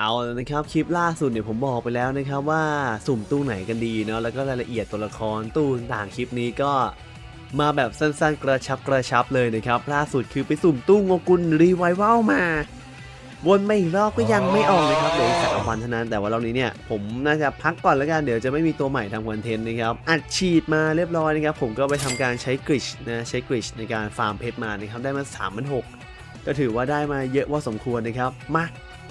เอาแล้วนะครับคลิปล่าสุดเนี่ยผมบอกไปแล้วนะครับว่าสุ่มตู้ไหนกันดีเนาะแล้วก็รายละเอียดตัวละครตู้ต่างคลิปนี้ก็มาแบบสั้นๆ กระชับกระชับเลยนะครับล่าสุดคือไปสุ่มตู้งกุลรีไวเวลมาวนไมาอีกรอบก็ยังไม่ออกเลยครับเหลืออีกสามวันเท่านั้นแต่ว่ารอบนี้เนี่ยผมน่าจะพักก่อนแล้วกันเดี๋ยวจะไม่มีตัวใหม่ทำคอนเทนต์นะครับอัดฉีดมาเรียบร้อยนะครับผมก็ไปทำการใช้กริชนะใช้กริชในการฟาร์มเพชรมานะครับได้มา3ามพันหก็ถือว่าได้มาเยอะพอสมควรนะครับมา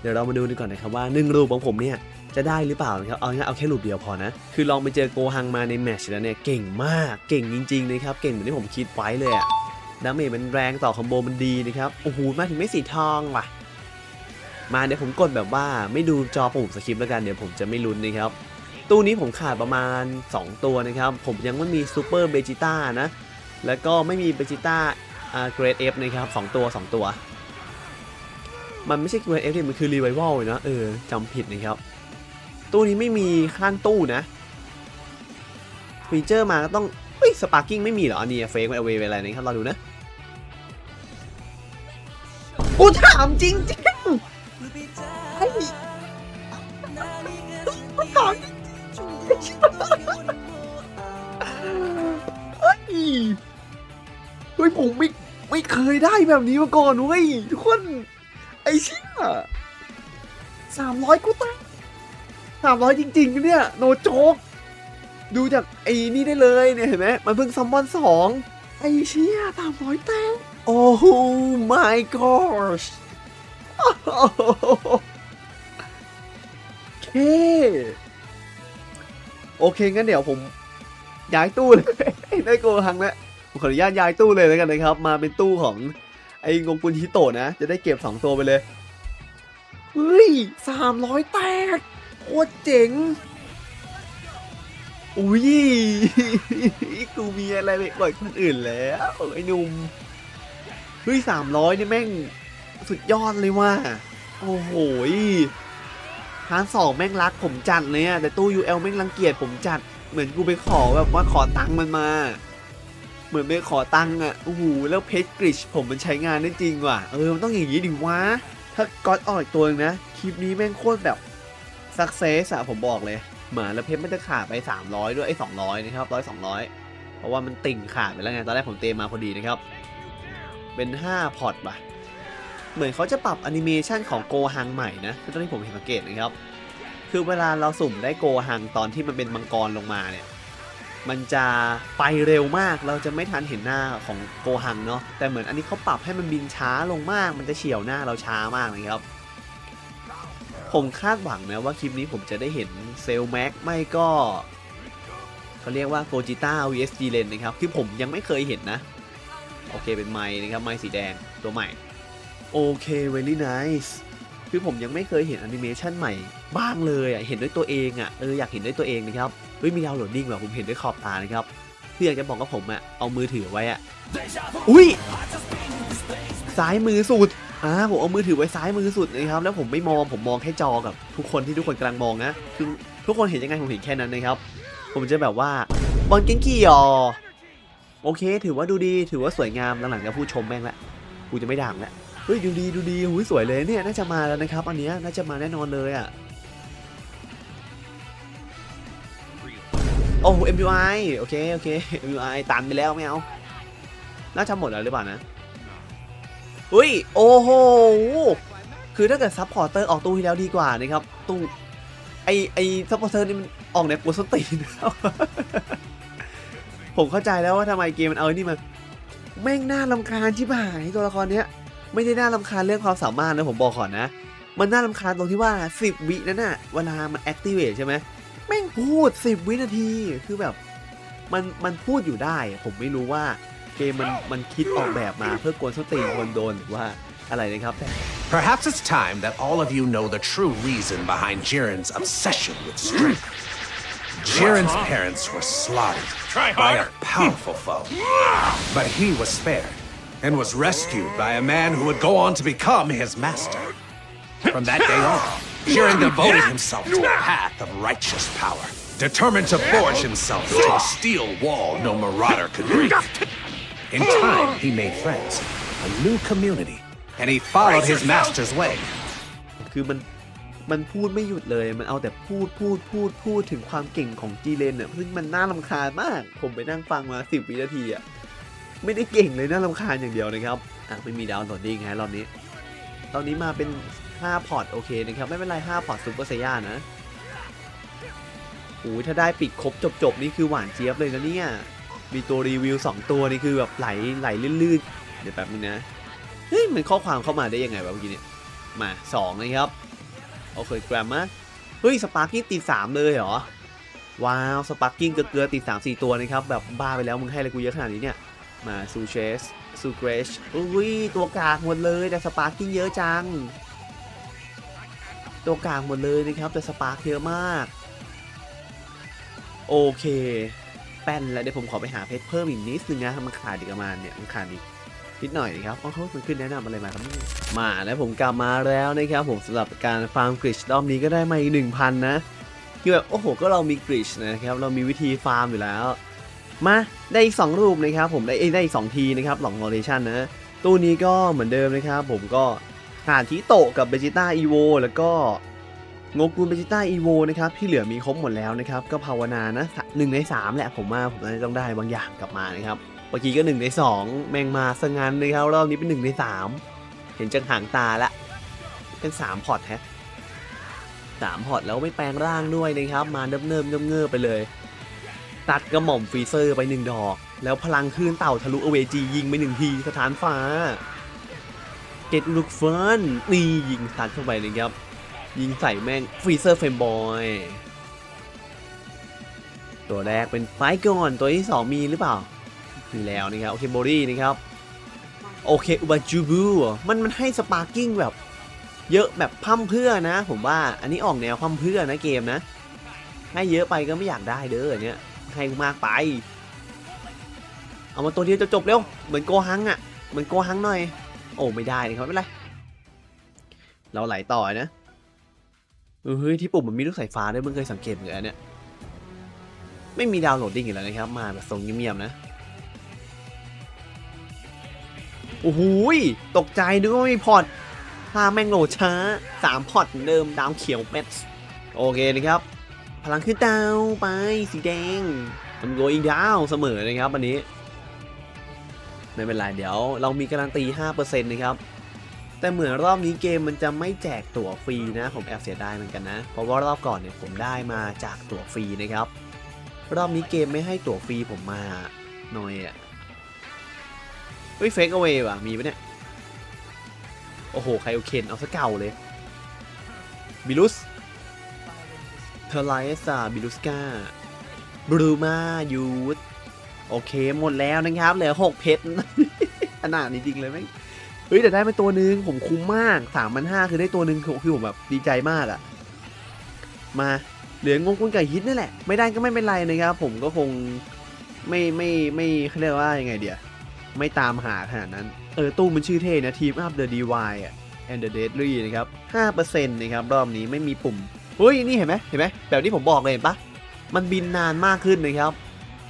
เดี๋ยวเรามาดูดีก่อนนะครับว่าหนึ่งรูปของผมเนี่ยจะได้หรือเปล่านะครับเอาง่ายเอาแค่รูปเดียวพอนะ คือลองไปเจอโกฮังมาในแมตช์แล้วเนี่ยเก่งมากเก่งจริงๆนะครับเก่งเหมือนที่ผมคิดไว้เลยอะดาเมจมันแรงต่อคอมโบมันดีนะครับโอ้โหมาถึงไม่สีทองว่ะ มาเดี๋ยวผมกดแบบว่าไม่ดูจอปุ่มสคริปต์แล้วกันเดี๋ยวผมจะไม่ลุ้นนะครับตู้นี้ผมขาดประมาณ 2 ตัวนะครับ ผมยังไม่มีซูเปอร์เบจิต้านะ แล้วก็ไม่มีเบจิต้าอ่าเกรดเอฟนะครับสองตัว 2 ตัว มันไม่ใช่เกรดเอฟมันคือรีไววัลนะเออจำผิดนะครับ ตู้นี้ไม่มีข้างตู้นะฟีเจอร์มาก็ต้องเฮ้ยสปาร์กิ้งไม่มีเหรออันนี้เฟกไม่เอาเวอะไรนะครับเราดูนะกูถามจริงจริงๆไอ้ถามเฮ้ยเฮ้ยผมไม่ไม่เคยได้แบบนี้มาก่อนเว้ยทุกคน สามร้อยกูตั้งสามร้อยจริงๆนเนี่ยโนโจกดูจากไอ้นี่ได้เลยเนี่ยเห็นไหมมันเพิ่งซัมมอนสองไอ้เชี่ยสามร้อยแต้มโอ้ my gosh โอเค โอเค งั้นเดี๋ยวผม ย้ายตู้เลย ได้โกหังแล้วผมขออนุญาตย้ายตู้เลยแล้วกันนะครับ มาเป็นตู้ของไอ้งงกุลฮิโตะนะ จะได้เก็บ 2 ตัวไปเลย เฮ้ยสามร้อยแตกโคตรเจ๋ง อุ้ยกูมีอะไรไปกว่าคนอื่นแล้วไอ้หนุ่มเฮ้ยสามร้อยนี่แม่งสุดยอดเลยว่าโอ้โหฮาร์ดสองแม่งรักผมจัดเลยอะแต่ตู้ UL แม่งรังเกียจผมจัด เหมือนกูไปขอแบบว่าขอตังค์มันมา เหมือนไปขอตังค์อะโอ้โหแล้วเพชรกริชผมมันใช้งานได้จริงว่ะ เออ มันต้องอย่างนี้ดิวะ ถ้าก๊อตออกอีกตัวนึงนะ คลิปนี้แม่งโคตรแบบสักเซสอะผมบอกเลย หมาแล้วเพชรมันจะขาดไป 300 ด้วยไอ้200 นะครับร้อยสองร้อยเพราะว่ามันติ่งขาดไปแล้วไง ตอนแรกผมเตรียมมาพอดีนะครับ เป็น 5 พอร์ตปะเหมือนเขาจะปรับแอนิเมชันของโกฮังใหม่นะคือตอนที่ผมเห็นสังเกตนะครับ คือเวลาเราสุ่มได้โกฮังตอนที่มันเป็นมังกรลงมาเนี่ย มันจะไปเร็วมากเราจะไม่ทันเห็นหน้าของโกฮังเนาะแต่เหมือนอันนี้เขาปรับให้มันบินช้าลงมาก มันจะเฉียวหน้าเราช้ามากนะครับผมคาดหวังนะว่าคลิปนี้ผมจะได้เห็นเซลแม็กไม่ก็เขาเรียกว่าโกจิต้า vs g เลนนะครับคือผมยังไม่เคยเห็นนะ โอเคเป็นไม้นะครับ ไม้สีแดงตัวใหม่ โอเค very nice คือผมยังไม่เคยเห็นแอนิเมชันใหม่บ้างเลยอะเห็นด้วยตัวเองอะเอออยากเห็นด้วยตัวเองนะครับ เฮ้ยมีดาวโหลดดิ้งว่ะผมเห็นด้วยขอบตานะครับคืออยากจะบอกกับผมอะเอามือถือไว้อะอุ้ยซ้ายมือสุดอ่าผมเอามือถือไว้ซ้ายมือสุดนะครับ แล้วผมไม่มองผมมองแค่จอกับ ทุกคนที่ทุกคนกำลังมองนะคือทุกคนเห็นยังไงผมเห็นแค่นั้นนะครับ ผมจะแบบว่าบอลเก่งกี่ยอโอเค ถือว่าดูดีถือว่าสวยงามหลังๆจะพูดชมแม่งละกูจะไม่ด่างล้วเฮ้ยดูดีดูดีหูยสวยเลยเนี่ยน่าจะมาแล้วนะครับ อันเนี้ยน่าจะมาแน่นอนเลยอะ โอ้ MUI โอเค โอเค MUI ตันไปแล้วไม่เอา น่าจะหมดแล้วหรือเปล่านะอุ้ย โอ้โห คือถ้าเกิดซัพพอร์เตอร์ออกตู้ที่แล้วดีกว่านะครับ ตู้ ไอไอซัพพอร์เตอร์นี่มันออกแนวกวนสตีนผมเข้าใจแล้วว่าทำไมเกมมันเอาไอ้นี่มา แม่งน่าลำคาญชิบหายตัวละครเนี้ย ไม่ได้น่าลำคาญเรื่องความสามารถนะผมบอกก่อนนะ มันน่าลำคาญตรงที่ว่า 10 วินั่นน่ะเวลามัน activate ใช่ไหม แม่งพูด 10 วินาทีคือแบบมันมันพูดอยู่ได้ ผมไม่รู้ว่าเกมมันมันคิดออกแบบมาเพื่อกวนสนตีนคนโดนหรือว่าอะไรนะครับแต่ Perhaps it's time that all of you know the true reason behind Jiren's obsession with strength. Jiren's parents were slaughtered by a powerful foe. But he was spared and was rescued by a man who would go on to become his master. From that day on, Jiren devoted himself to a path of righteous power, determined to forge himself to a steel wall no marauder could break. In time, he made friends, a new community, and he followed his master's way. คือมันมันพูดไม่หยุดเลย มันเอาแต่พูดพูดพูดพูดถึงความเก่งของจีเลนเนี่ยซึ่งมันน่ารำคาญมาก ผมไปนั่งฟังมาสิบวินาทีอะไม่ได้เก่งเลยน่ารำคาญอย่างเดียวนะครับ อะไม่มีดาวน์โหลดดิ้งฮะรอบนี้ ตอนนี้มาเป็น 5พอร์ตโอเคนะครับไม่เป็นไร5พอร์ตซูเปอร์ไซย่านะโอ้ยถ้าได้ปิดครบจบๆนี่คือหวานเจี๊ยบเลยนะเนี่ยมีตัวรีวิว 2 ตัวนี่คือแบบไหลไหลลื่นๆ เดี๋ยวแป๊บนึงนะ เฮ้ยมันข้อความเข้ามาได้ยังไงวะเมื่อกี้เนี่ย มา 2 นะครับโอเคแกรมมะเฮ้ยสปาร์กิ้งติด3เลยเหรอ ว้าวสปาร์กิ้งเกลือๆติด3 4 ตัวนะครับ แบบบ้าไปแล้วมึงให้อะไรกูเยอะขนาดนี้เนี่ย มาซูเชสซูเกรชอุ้ยตัวกากหมดเลยแต่สปาร์กิ้งเยอะจัง ตัวกลางหมดเลยนะครับ แต่สปาร์คเยอะมาก โอเค แป้นแล้วเดี๋ยวผมขอไปหาเพชรเพิ่มอีกนิดนึงนะมันขาดอีกประมาณเนี่ยมันขาดอีกนิดหน่อยนะครับเพราะเขามันขึ้นแนะนำอะไรมาครับเนี่ยมาแล้วผมกลับมาแล้วนะครับผมสำหรับการฟาร์มกริชรอบนี้ก็ได้มาอีกหนึ่งพันนะคือแบบโอ้โห ก็เรามีกริชนะครับ เรามีวิธีฟาร์มอยู่แล้ว มาได้อีกสองรูปนะครับ ผมได้ได้อีกสองทีนะครับหลองโรเทชันนะตู้นี้ก็เหมือนเดิมนะครับ ผมก็ ขาดทิโตะกับเบจิต้าอีโวแล้วก็งกุลเบจิต้าอีโวนะครับที่เหลือมีครบหมดแล้วนะครับ ก็ภาวนานะหนึ่งในสามแหละผมว่าผมน่าจะต้องได้บางอย่างกลับมานะครับเมื่อกี้ก็หนึ่งในสองแมงมาสงันนะครับรอบนี้เป็นหนึ่งในสามเห็นจากหางตาละเป็นสามพอร์ตแฮะสามพอร์ตแล้วไม่แปลงร่างด้วยนะครับ มาเนิบเนิบเนิบเงิบไปเลย ตัดกระหม่อมฟรีเซอร์ไปหนึ่งดอก แล้วพลังคลื่นเต่าทะลุอเวจียิงไปหนึ่งทีสถานฟ้า เก็ตลูกเฟิร์นนี่ยิงตัดเข้าไปเลยครับ ยิงใส่แม่งฟรีเซอร์เฟมบอยตัวแรกเป็นไฟก่อน ตัวที่ 2 มีหรือเปล่ามีแล้วนะครับ โอเคโบรี่นะครับ โอเคอุบาจูบูมันมันให้สปาร์กิ้งแบบ เยอะแบบพั่มเพื่อนะ ผมว่าอันนี้ออกแนวพั่มเพื่อนะเกมนะ ให้เยอะไปก็ไม่อยากได้เด้ออนเนี้ยให้มากไป เอามาตัวเดียวจะจบเร็ว เหมือนโกฮังอะ่ะ เหมือนโกฮังหน่อย โอ้ไม่ได้นะครับไม่เป็นไร เราไหลต่อนะเฮ้ยที่ปุ่มมันมีลูกสายฟ้าด้วยมึงเคยสังเกตเหมือนกันเนี่ย ไม่มีดาวน์โหลดดิ้งอีกแล้วนะครับ มาแบบทรงเงียบๆนะ โอ้โหตกใจนึกว่าไม่มีพอร์ตถ้าแม่งโหลดช้าสามพอร์ตเหมือนเดิมดาวเขียวเป็ดโอเคนะครับ พลังขึ้นดาวไปสีแดงมันโกอีกดาวเสมอนะครับวันนี้ ไม่เป็นไรเดี๋ยวเรามีการันตี 5%นะครับ แต่เหมือนรอบนี้เกมมันจะไม่แจกตั๋วฟรีนะ ผมแอบเสียดายเหมือนกันนะ เพราะว่ารอบก่อนเนี่ยผมได้มาจากตั๋วฟรีนะครับ รอบนี้เกมไม่ให้ตั๋วฟรีผมมาหน่อยอะ่ะเฮ้ยเฟกเอาไว้ว่ะมีปะเนี่ย โอ้โหใครโอเคนเอาซะเก่าเลยบิลุสเทอร์ไลซาบิลุสกาบรูมายูด โอเคหมดแล้วนะครับ เหลือหกเพชรขนาดนี้จริงเลยไหมเฮ้ยแต่ได้มาตัวหนึ่งผมคุ้มมากสามพันห้าคือได้ตัวหนึ่งคือผมแบบดีใจมากอะมาเหลืองงกุลไก่ฮิตนี่แหละ ไม่ได้ก็ไม่เป็นไรนะครับ ผมก็คงไม่ไม่ไม่เขาเรียกว่ายังไงเดียไม่ตามหาขนาดนั้น เออตู้มันชื่อเท่นะทีมอัพเดอะดีวายอะ and the deadly นะครับ5%นะครับ รอบนี้ไม่มีปุ่มเฮ้ย นี่เห็นไหมเห็นไหมแบบที่ผมบอกเลยเห็นปะมันบินนานมากขึ้นนะครับ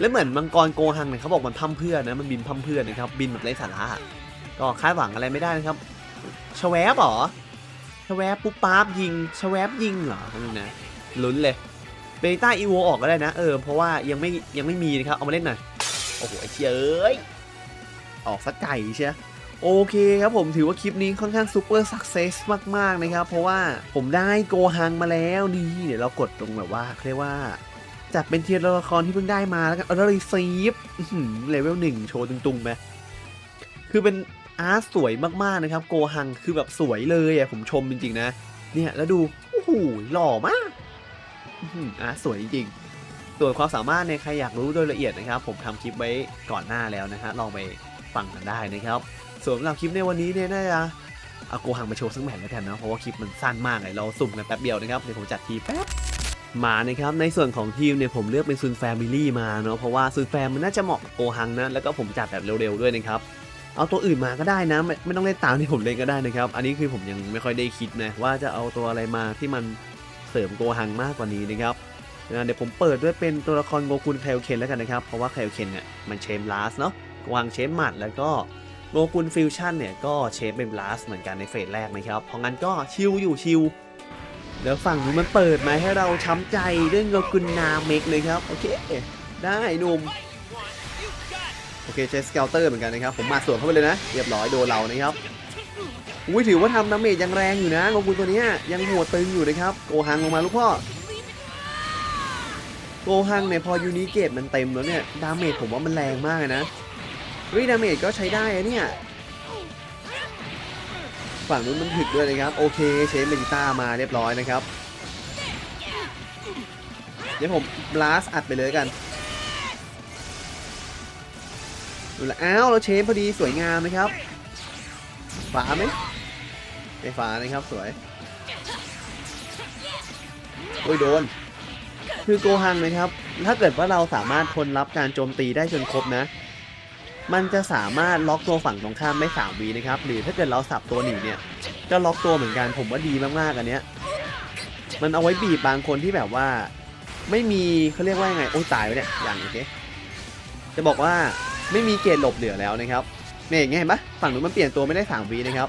แล้วเหมือนมังกรโกหังเนี่ยเขาบอกมันพั่มเพื่อนนะมันบินพั่มเพื่อนนะครับบินแบบไร้สาระก็คาดหวังอะไรไม่ได้นะครับชแวบหรอชแวบปุ๊บปั๊บยิงชแวบยิงเหรอนี่นะลุ้นเลยเบต้าอีโวออกก็ได้นะเออเพราะว่ายังไม่ยังไม่มีนะครับเอามาเล่นหน่อยโอ้โหไอ้เชี่ยเอ้ยออกสักไก่เชียโอเคครับผมถือว่าคลิปนี้ค่อนข้างซูเปอร์สักเซสมาก ๆ นะครับ เพราะว่าผมได้โกหังมาแล้วนี่เดี๋ยวเรากดตรงแบบว่าเรียกว่า จัดเป็นเทียร์ละครที่เพิ่งได้มาแล้วกันเอารีซีฟเลเวลหนึ่งโชว์ตุงๆไหมคือเป็นอาร์ตสวยมากๆนะครับ โกหังคือแบบสวยเลยอะผมชมจริงๆนะ เนี่ยแล้วดูโอ้โหหล่อมากอื้อหือาร์ตสวยจริงๆส่วนความสามารถเนี่ยใครอยากรู้โดยละเอียดนะครับ ผมทำคลิปไว้ก่อนหน้าแล้วนะฮะลองไปฟังกันได้นะครับ ส่วนสำหรับคลิปในวันนี้เนี่ยน่าจะเอาโกหังมาโชว์สักแมตช์แล้วกันนะเพราะว่าคลิปมันสั้นมากเลยเราสุ่มกันแป๊บเดียวนะครับเดี๋ยวผมจัดทีแป๊บ มานะครับในส่วนของทีมเนี่ยผมเลือกเป็นซุนแฟมิลี่มาเนาะเพราะว่าซุนแฟมมันน่าจะเหมาะกับโกฮังนะแล้วก็ผมจัดแบบเร็วๆด้วยนะครับเอาตัวอื่นมาก็ได้นะไม่ไม่ต้องเล่นตามที่ผมเล่นก็ได้นะครับ อันนี้คือผมยังไม่ค่อยได้คิดนะว่าจะเอาตัวอะไรมาที่มันเสริมโกฮังมากกว่านี้นะครับเดี๋ยวผมเปิดด้วยเป็นตัวละครโกคุนไคโอเคนแล้วกันนะครับ เพราะว่าไคโอเคนเนี่ยมันเชมลาสเนาะโกฮังเชมหมัดแล้วก็โกคุนฟิวชั่นเนี่ยก็เชฟเป็นลาสเหมือนกันในเฟสแรกนะครับเพราะงั้นก็ชิลอยู่ชิล แล้วฝั่งนู้มันเปิดมาให้เราช้ำใจเรื่องโงกุนนาเมกเลยครับ โอเค ได้หนุ่มโอเคใช้สเกลเตอร์เหมือนกันนะครับ ผมมาสวนเข้าไปเลยนะ เรียบร้อยโดนเรานะครับอุ้ยถือว่าทำดาเมจยังแรงอยู่นะโงกุนตัวเนี้ยยังหัวตึงอยู่นะครับโกหังลงมาลูกพ่อโกหังเนี่ยพอยูนิเกตมันเต็มแล้วเนี่ยดาเมจผมว่ามันแรงมากนะเฮ้ยดาเมจก็ใช้ได้อะเนี่ย ฝั่งนู้นมันถึกด้วยนะครับ โอเคเชฟเมจิต้ามาเรียบร้อยนะครับ เดี๋ยวผมบลัสอัดไปเลยกันดูแลวอ้าวเราเชฟพอดีสวยงามนะครับฝาไหมไม่ฝานะครับสวยโอ้ยโดน คือโกฮังนะครับ ถ้าเกิดว่าเราสามารถทนรับการโจมตีได้จนครบนะ มันจะสามารถล็อกตัวฝั่งตรงข้ามได้3วีนะครับ หรือถ้าเกิดเราสับตัวหนีเนี่ย ก็ล็อกตัวเหมือนกัน ผมว่าดีมากๆอันเนี้ย มันเอาไว้บีบบางคนที่แบบว่า ไม่มีเขาเรียกว่ายังไง โอ้ตายไปเนี่ย อย่างโอเค จะบอกว่าไม่มีเกรดหลบเหลือแล้วนะครับเนี่ยอย่างเงี้ยเห็นปะฝั่งนู้นมันเปลี่ยนตัวไม่ได้3วีนะครับ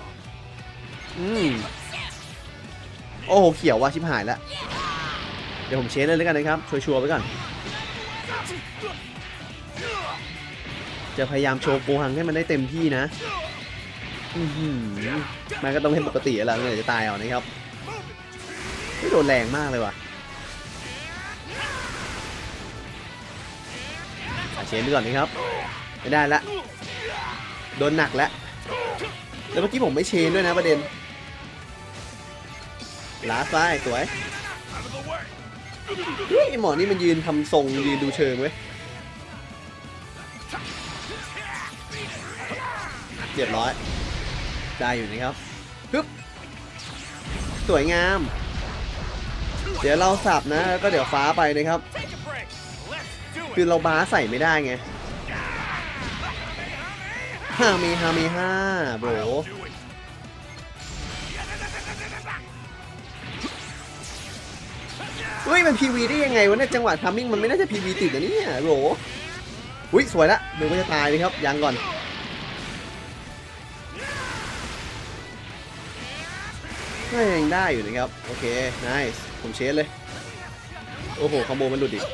อืมโอ้โหเขียวว่ะชิบหายแล้ว เดี๋ยวผมเช็คเลยแล้วกันนะครับ ชัวร์ๆไว้ก่อน จะพยายามโชว์โกหังให้มันได้เต็มที่นะมันก็ต้องเป็นปกติแล้วเนี่ยจะตายเอานะครับไม่โดนแรงมากเลยว่ะอะเชนไปก่อนนะครับ ไม่ได้ละ โดนหนักแล้ว แล้วเมื่อกี้ผมไม่เชนด้วยนะประเด็นลาซ้ายสวยเฮ้ยไอหมอนี่มันยืนทำทรงยืนดูเชิงเว้ย เรียบร้อย ได้อยู่นะครับฮึบสวยงาม เดี๋ยวเราสับนะแล้วก็เดี๋ยวฟ้าไปนะครับ คือเราบ้าใส่ไม่ได้ไงฮามีฮามีห้าโบรเฮ้ย มันพีวีได้ยังไงวะเนี่ยจังหวะทัมมิ่งมันไม่น่าจะพีวีติดนะเนี่ยโบรอุ้ยสวยละดูว่าจะตายเลยครับยังก่อน ก็ยังได้อยู่นะครับ โอเคน i c e ผมเชสเลย โอ้โห คอมโบมันหลุดอีก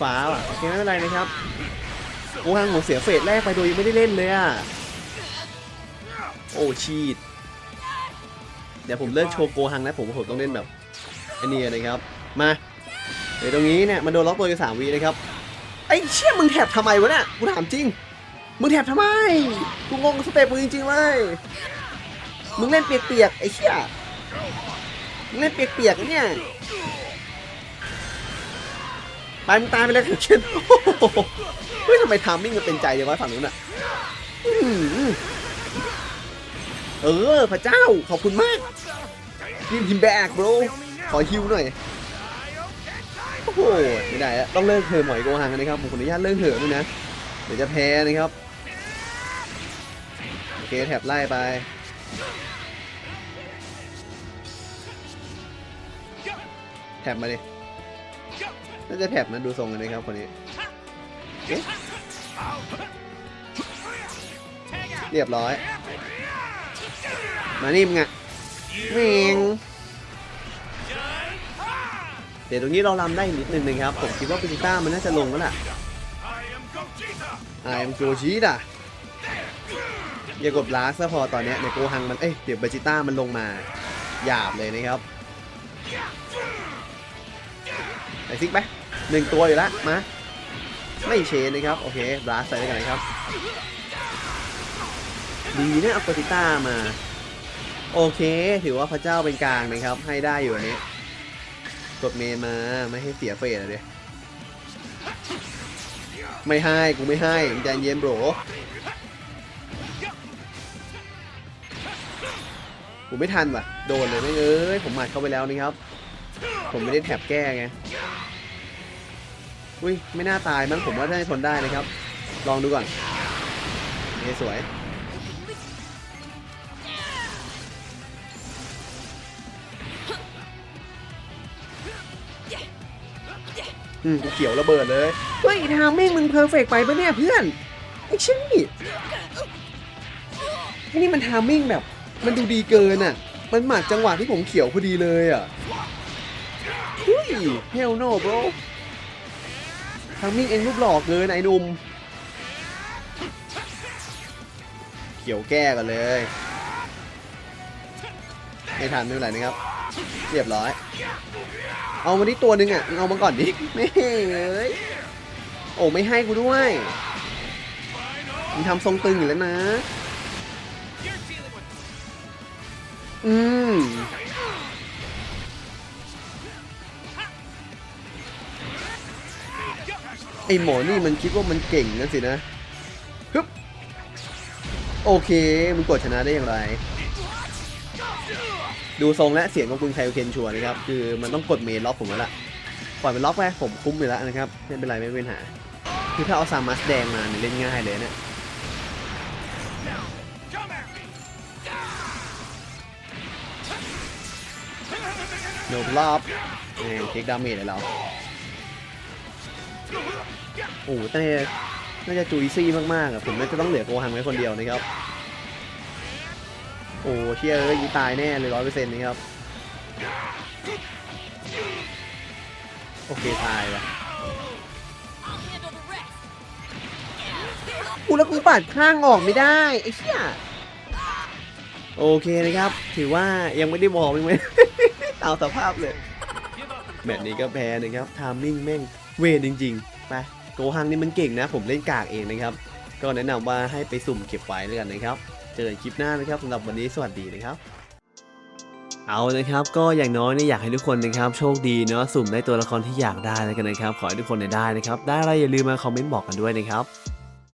ฟ้าอะโอเคไม่เป็นไรนะครับโอ้ฮังผมเสียเฟสแรกไปโดยยังไม่ได้เล่นเลยอะ โอ้ชีดเดี๋ยวผมเลิกโชว์โกฮังแล้วผมผมต้องเล่นแบบไอันนี้นะครับ มา เดี๋ยวตรงนี้เนี่ยมันโดนล็อกตัวอยู่สามวีนะครับ ไอ้เชี่ยมึงแถบทำไมวะเนี่ยกูถามจริง มึงแถบทำไม กูงงสเต็ปมึงจริงๆเลยมึงเล่นเปียกๆไอ้เชี่ยมึงเล่นเปียกๆเนี่ย ไปมึงตายไปเลยคือเชนเฮ้ยทำไมทามมิ่งมันเป็นใจเดียววะฝั่งนู้นอะเออ พระเจ้า ขอบคุณมากทีมทีมแบก bro ขอฮิวหน่อย โอ้โห ไม่ได้อะต้องเลิกเถอะหมอยโกหังนะครับ ผมขออนุญาตเลิกเถอะด้วยนะ เดี๋ยวจะแพ้นะครับ เคแถบไล่ไปแถบมาดิน่าจะแถบนะดูทรงกันนะครับคนนี้เเรียบร้อย มานี่มึงอะเมงเดี๋ยวตรงนี้เราลำได้อีกนิดนึงนะครับ ผมคิดว่าปิซิต้ามันน่าจะลงแล้วล่ะ I am g o j i t a อย่ากดลาสซะพอตอนเนี้ยในโกฮังมัน เอ้ยเดี๋ยวเบจิต้ามันลงมา หยาบเลยนะครับไปซิกไปหนึ่งตัวอยู่ล้วมา ไม่เชนนะครับ โอเคบลัสใส่ได้กันนะครับ ดีนะเอาเบจิต้ามา โอเค ถือว่าพระเจ้าเป็นกลางนะครับ ให้ได้อยู่อันนี้กดเมนมาไม่ให้เสียเฟสเดยไม่ให้กูไม่ให้มึงใจเย็นโบร กูไม่ทันว่ะ โดนเลยไม่งเอ้ย ผมหมัดเข้าไปแล้วนะครับ ผมไม่ได้แถบแก้ไง อุ้ย ไม่น่าตายมั้งผมว่าได้ทนได้นะครับ ลองดูก่อนโอเคสวย อืมกูเขียวระเบิดเลยเฮ้ยทางแม่งมึงเพอร์เฟกไปปะเนี่ยเพื่อน ไอ้ชี่ไอนี่มันทามมิ่งแบบ มันดูดีเกินอะ มันหมัดจังหวะที่ผมเขียวพอดีเลยอะเฮ้ย hell no bro ทางมิ่งเองรูปหลอกเกินไอหนุ่ม เขียวแก้กันเลยไม่ทันไม่เป็นไรนะครับ เรียบร้อย เอามาที่ตัวหนึ่งอะ เอามาก่อนดิไม่เลยโอ้ไม่ให้กูด้วยมึงทำทรงตึงอยู่แล้วนะ อืมไอหมอนี่มันคิดว่ามันเก่งนั่นสินะฮึบโอเคมึงกดชนะได้อย่างไร ดูทรงและเสียงของคุณไคโอเคนชัวนะครับ คือมันต้องกดเมล็อกผมแล้วล่ะปล่อยเป็นล็อกไปผมคุ้มอยู่แล้วนะครับไม่เป็นไรไม่เป็นปัญหาคือถ้าเอาซามัสแดงมาเนี่ยเล่นง่ายเลยเนี่ย โนบลอบนี่เทคดาเมจเลยเราโอ้แต่น่าจะจุยซี่มากๆอะผมน่าจะต้องเหลือโกฮังไว้คนเดียวนะครับ โอ้เชี่ยเอ้ยยีตายแน่เลยร้อยเปอร์เซ็นต์นะครับ โอเค ตายว่ะ I'll handle the rest. กูแล้วกูปัดข้างออกไม่ได้ ไอ้เชี่ยโอเคนะครับ ถือว่ายังไม่ได้มองยังไม่ เอาสภาพเลยแบบนี้ก็แพ้นะครับทามมิ่งแม่งเวรจริงๆไปโกฮังนี่มันเก่งนะ ผมเล่นกากเองนะครับ ก็แนะนำว่าให้ไปสุ่มเก็บไว้แล้วกันนะครับ เจอกันคลิปหน้านะครับสำหรับวันนี้สวัสดีนะครับเอานะครับก็อย่างน้อยเนี่ยอยากให้ทุกคนนะครับโชคดีเนาะสุ่มได้ตัวละครที่อยากได้แล้วกันนะครับ ขอให้ทุกคนได้นะครับ ได้อะไรอย่าลืมมาคอมเมนต์บอกกันด้วยนะครับ